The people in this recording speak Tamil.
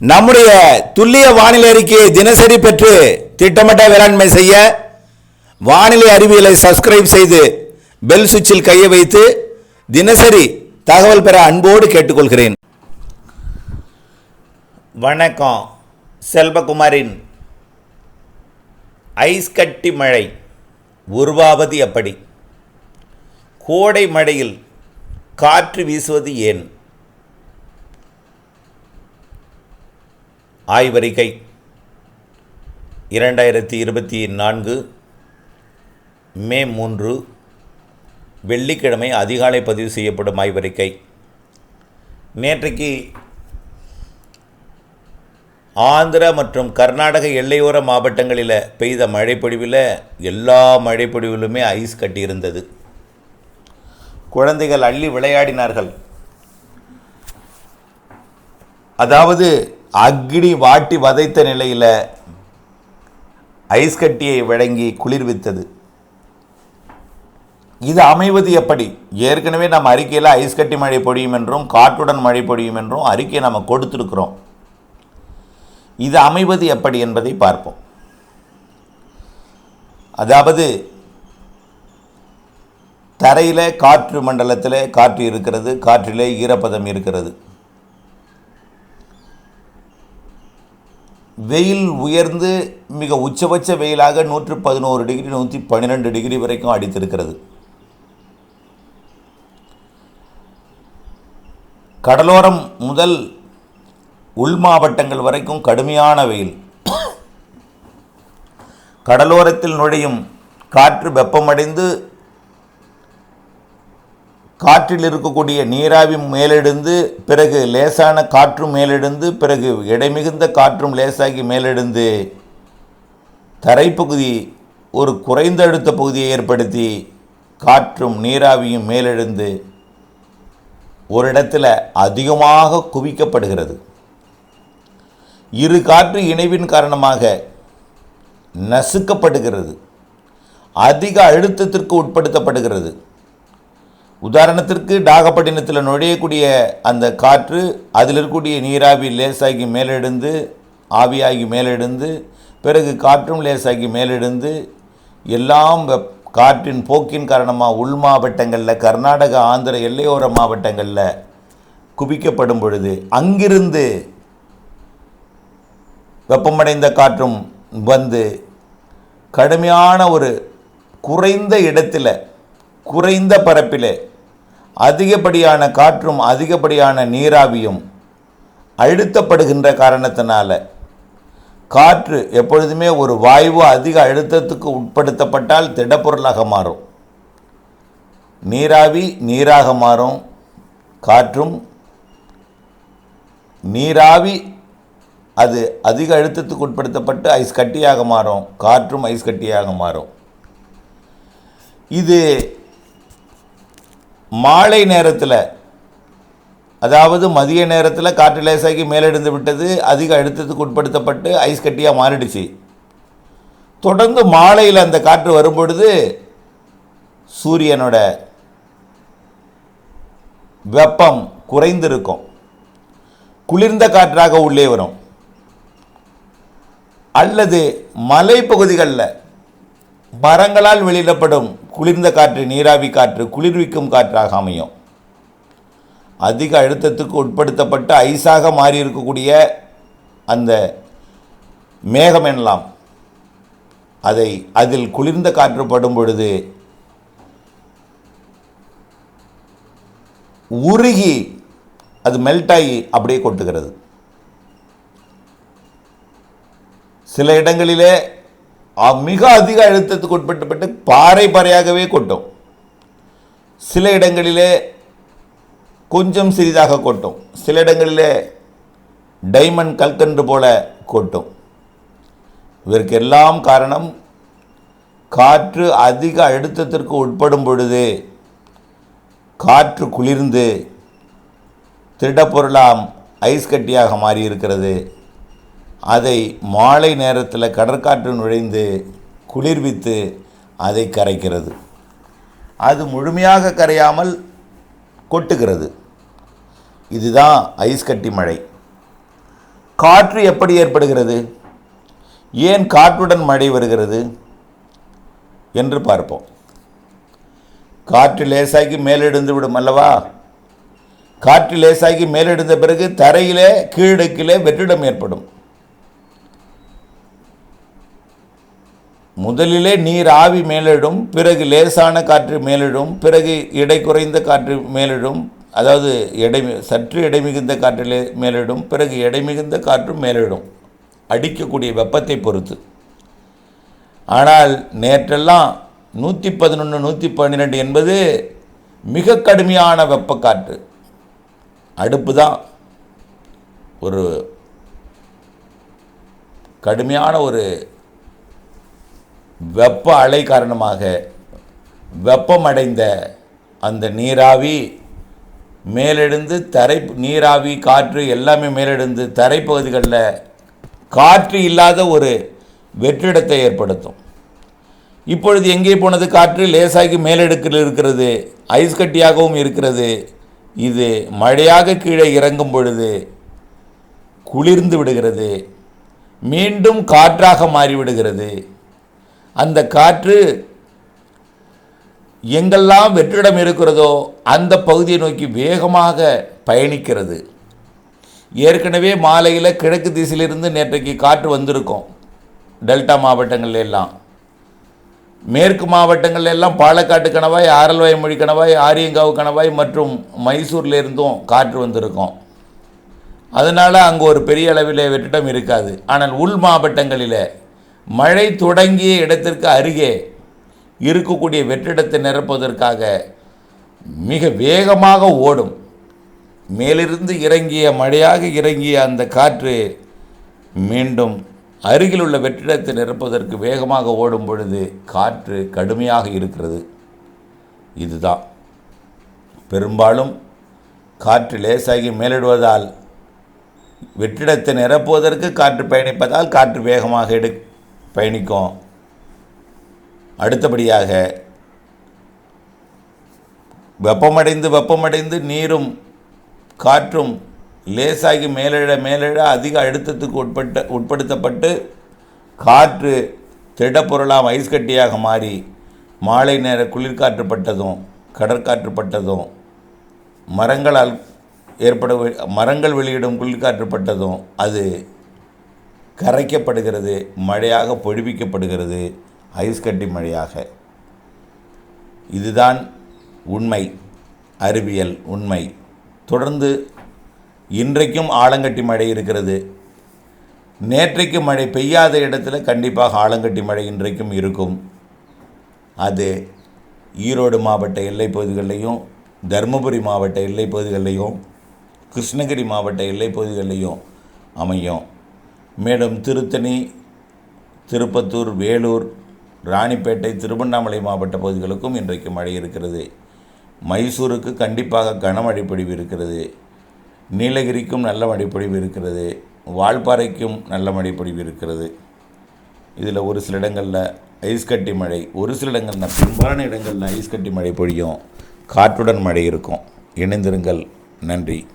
நம்முடைய துல்லிய வானிலை அறிக்கையை தினசரி பெற்று திட்டமிட்ட வேளாண்மை செய்ய வானிலை அறிவியலை சப்ஸ்கிரைப் செய்து பெல் சுவிட்சில் கையை வைத்து தினசரி தகவல் பெற அன்போடு கேட்டுக்கொள்கிறேன். வணக்கம். செல்வகுமாரின் ஐஸ் கட்டி மழை உருவாவது எப்படி? கோடை மழையில் காற்று வீசுவது ஏன்? ஆய்வறிக்கை. இரண்டாயிரத்தி இருபத்தி நான்கு மே மூன்று வெள்ளிக்கிழமை அதிகாலை பதிவு செய்யப்படும் ஆய்வறிக்கை. நேற்றைக்கு ஆந்திரா மற்றும் கர்நாடக எல்லையோர மாவட்டங்களில் பெய்த மழைப்பொழிவில் எல்லா மழைப்பொழிவிலுமே ஐஸ் கட்டியிருந்தது. குழந்தைகள் அள்ளி விளையாடினார்கள். அதாவது அக்னி வாட்டி வதைத்த நிலையில் ஐஸ் கட்டியை வழங்கி குளிர்வித்தது இது அமைவது எப்படி? ஏற்கனவே நம்ம அறிக்கையில் ஐஸ் கட்டி மழை பொழியும் என்றும் காற்றுடன் மழை பொழியும் என்றும் அறிக்கையை நம்ம கொடுத்துருக்குறோம். இது அமைவது எப்படி என்பதை பார்ப்போம். அதாவது தரையில் காற்று மண்டலத்தில் காற்று இருக்கிறது காற்றிலே ஈரப்பதம் இருக்கிறது. வெயில் உயர்ந்து மிக உச்சபட்ச வெயிலாக நூற்று பதினோரு டிகிரி நூற்றி பன்னிரெண்டு டிகிரி வரைக்கும் அடித்திருக்கிறது. கடலோரம் முதல் உள் மாவட்டங்கள் வரைக்கும் கடுமையான வெயில். கடலோரத்தில் நுழையும் காற்று வெப்பமடைந்து காற்றில் இருக்கக்கூடிய நீராவி மேலெடுந்து பிறகு லேசான காற்றும் மேலெடுந்து பிறகு எடைமிகுந்த காற்றும் லேசாகி மேலெழுந்து தரைப்பகுதி ஒரு குறைந்த அழுத்த பகுதியை ஏற்படுத்தி காற்றும் நீராவியும் மேலெழுந்து ஒரு இடத்துல அதிகமாக குவிக்கப்படுகிறது. இரு காற்று இணைவின் காரணமாக நசுக்கப்படுகிறது. அதிக அழுத்தத்திற்கு உட்படுத்தப்படுகிறது. உதாரணத்திற்கு நாகப்பட்டினத்தில் நுழையக்கூடிய அந்த காற்று அதில் இருக்கக்கூடிய நீராவி லேசாகி மேலெடுந்து ஆவியாகி மேலெடுந்து பிறகு காற்றும் லேசாகி மேலெடுந்து எல்லாம் வெப் காற்றின் போக்கின் காரணமாக உள் மாவட்டங்களில் கர்நாடக ஆந்திர எல்லையோர மாவட்டங்களில் குவிக்கப்படும் பொழுது அங்கிருந்து வெப்பமடைந்த காற்றும் வந்து கடுமையான ஒரு குறைந்த இடத்தில் குறைந்த பரப்பில் அதிகப்படியான காற்றும் அதிகப்படியான நீராவியும் அழுத்தப்படுகின்ற காரணத்தினால காற்று எப்பொழுதுமே ஒரு வாயு அதிக அழுத்தத்துக்கு உட்படுத்தப்பட்டால் திடப்பொருளாக மாறும். நீராவி நீராக மாறும். காற்றும் நீராவி அது அதிக அழுத்தத்துக்கு உட்படுத்தப்பட்டு ஐஸ் கட்டியாக மாறும். காற்றும் ஐஸ் கட்டியாக மாறும். இது மாலை நேரத்தில் அதாவது மதிய நேரத்தில் காற்று லேசாகி மேலெடுந்து விட்டது அதிக அழுத்தத்துக்கு உட்படுத்தப்பட்டு ஐஸ் கட்டியாக மாறிடுச்சு. தொடர்ந்து மாலையில் அந்த காற்று வரும்பொழுது சூரியனோட வெப்பம் குறைந்திருக்கும். குளிர்ந்த காற்றாக உள்ளே வரும். அல்லது மலைப்பகுதிகளில் மரங்களால் வெளியிடப்படும் குளிர்ந்த காற்று நீராவி காற்று குளிர்விக்கும் காற்றாக அமையும். அதிக அழுத்தத்துக்கு உட்படுத்தப்பட்டு ஐஸாக மாறி இருக்கக்கூடிய அந்த மேகம் எனலாம். அதை அதில் குளிர்ந்த காற்று படும் பொழுது உருகி அது மெல்ட் ஆகி அப்படியே கொட்டுகிறது. சில இடங்களிலே மிக அதிக அழுத்தத்துக்கு உட்பட்டுப்பட்டு பாறை பாறையாகவே கொட்டும். சில இடங்களிலே கொஞ்சம் சிறிதாக கொட்டும். சில இடங்களிலே டைமண்ட் கல்கன்று போல கொட்டும். இதற்கு எல்லாம் காரணம் காற்று அதிக அழுத்தத்திற்கு உட்படும் பொழுது காற்று குளிர்ந்து திருடப்பொருளாம் ஐஸ் கட்டியாக மாறி இருக்கிறது அதை மாலை நேரத்தில் கடற்காற்று நுழைந்து குளிர்வித்து அதை கரைக்கிறது. அது முழுமையாக கரையாமல் கொட்டுகிறது. இதுதான் ஐஸ் கட்டி மழை. காற்று எப்படி ஏற்படுகிறது? ஏன் காற்றுடன் மழை வருகிறது? என்று பார்ப்போம். காற்று லேசாகி மேலெழுந்து விடும் அல்லவா? காற்று லேசாகி மேலெழுந்த பிறகு தரையிலே கீழடுக்கிலே வெற்றிடம் ஏற்படும். முதலிலே நீர் ஆவி மேலிடும் பிறகு லேசான காற்று மேலிடும் பிறகு எடை குறைந்த காற்று மேலிடும் அதாவது எடை சற்று எடை மிகுந்த காற்றிலே மேலிடும் பிறகு எடை மிகுந்த காற்றும் மேலிடும். அடிக்கக்கூடிய வெப்பத்தை பொறுத்து. ஆனால் நேற்றெல்லாம் நூற்றி பதினொன்று நூற்றி பன்னிரெண்டு என்பது மிக கடுமையான வெப்பக்காற்று அடுப்பு தான். ஒரு கடுமையான ஒரு வெப்ப அலை காரணமாக வெப்பமடைந்த அந்த நீராவி மேலெழுந்து தரை நீராவி காற்று எல்லாமே மேலெழுந்து தரைப்பகுதிகளில் காற்று இல்லாத ஒரு வெற்றிடத்தை ஏற்படுத்தும். இப்பொழுது எங்கே போனது காற்று? லேசாகி மேலெடுக்கில் இருக்கிறது ஐஸ் கட்டியாகவும் இருக்கிறது. இது மழையாக கீழே இறங்கும் பொழுது குளிர்ந்து விடுகிறது மீண்டும் காற்றாக மாறிவிடுகிறது. அந்த காற்று எங்கெல்லாம் வெற்றிடம் இருக்கிறதோ அந்த பகுதியை நோக்கி வேகமாக பயணிக்கிறது. ஏற்கனவே மாலையில் கிழக்கு திசையிலிருந்து நேற்றைக்கு காற்று வந்திருக்கும். டெல்டா மாவட்டங்கள் எல்லாம். மேற்கு மாவட்டங்கள் எல்லாம் பாலக்காட்டு கணவாய் ஆரல்வாய்மொழி கணவாய் ஆரியங்காவு கணவாய் மற்றும் மைசூர்லேருந்தும் காற்று வந்திருக்கும். அதனால் அங்கே ஒரு பெரிய அளவில் வெற்றிடம் இருக்காது. ஆனால் உள் மாவட்டங்களில் மழை தொடங்கிய இடத்திற்கு அருகே இருக்கக்கூடிய வெற்றிடத்தை நிரப்புவதற்காக மிக வேகமாக ஓடும். மேலிருந்து இறங்கிய மழையாக இறங்கிய அந்த காற்று மீண்டும் அருகில் உள்ள வெற்றிடத்தை நிரப்புவதற்கு வேகமாக ஓடும் பொழுது காற்று கடுமையாக இருக்கிறது. இதுதான். பெரும்பாலும் காற்று லேசாகி மேலிடுவதால் வெற்றிடத்தை நிரப்புவதற்கு காற்று பயணிப்பதால் காற்று வேகமாக எடு பயணிக்கும். அடுத்தபடியாக வெப்பமடைந்து வெப்பமடைந்து நீரும் காற்றும் லேசாகி மேலிட மேலிட அதிக அழுத்தத்துக்கு உட்பட்ட உட்படுத்தப்பட்டு காற்று திடப்பொருளாம் ஐஸ் கட்டியாக மாறி மாலை நேர குளிர்காற்று பட்டதும் கடற்காற்று பட்டதும் மரங்களால் ஏற்பட மரங்கள் வெளியிடும் குளிர்காற்று பட்டதும் அது கரைக்கப்படுகிறது மழையாக பொழிவிக்கப்படுகிறது ஐஸ் கட்டி மழையாக. இதுதான் உண்மை அறிவியல் உண்மை. தொடர்ந்து இன்றைக்கும் ஆலங்கட்டி மழை இருக்கிறது. நேற்றைக்கு மழை பெய்யாத இடத்துல கண்டிப்பாக ஆலங்கட்டி மழை இன்றைக்கும் இருக்கும். அது ஈரோடு மாவட்ட எல்லைப்பகுதிகளிலையும் தருமபுரி மாவட்ட எல்லைப்பகுதிகளிலையும் கிருஷ்ணகிரி மாவட்ட எல்லைப்பகுதிகளிலையும் அமையும். மேலும் திருத்தணி திருப்பத்தூர் வேலூர் ராணிப்பேட்டை திருவண்ணாமலை மாவட்ட பகுதிகளுக்கும் இன்றைக்கு மழை இருக்கிறது. மைசூருக்கு கண்டிப்பாக கனமழை பொழிவு இருக்கிறது. நீலகிரிக்கும் நல்ல மழைப்பொழிவு இருக்கிறது. வால்பாறைக்கும் நல்ல மழைப்பொழிவு இருக்கிறது. இதில் ஒரு சில இடங்களில் ஐஸ் கட்டி மழை ஒரு சில இடங்களில் பெரும்பாலான இடங்களில் ஐஸ் கட்டி மழை பொழியும். காற்றுடன் மழை இருக்கும். இணைந்திருங்கள். நன்றி.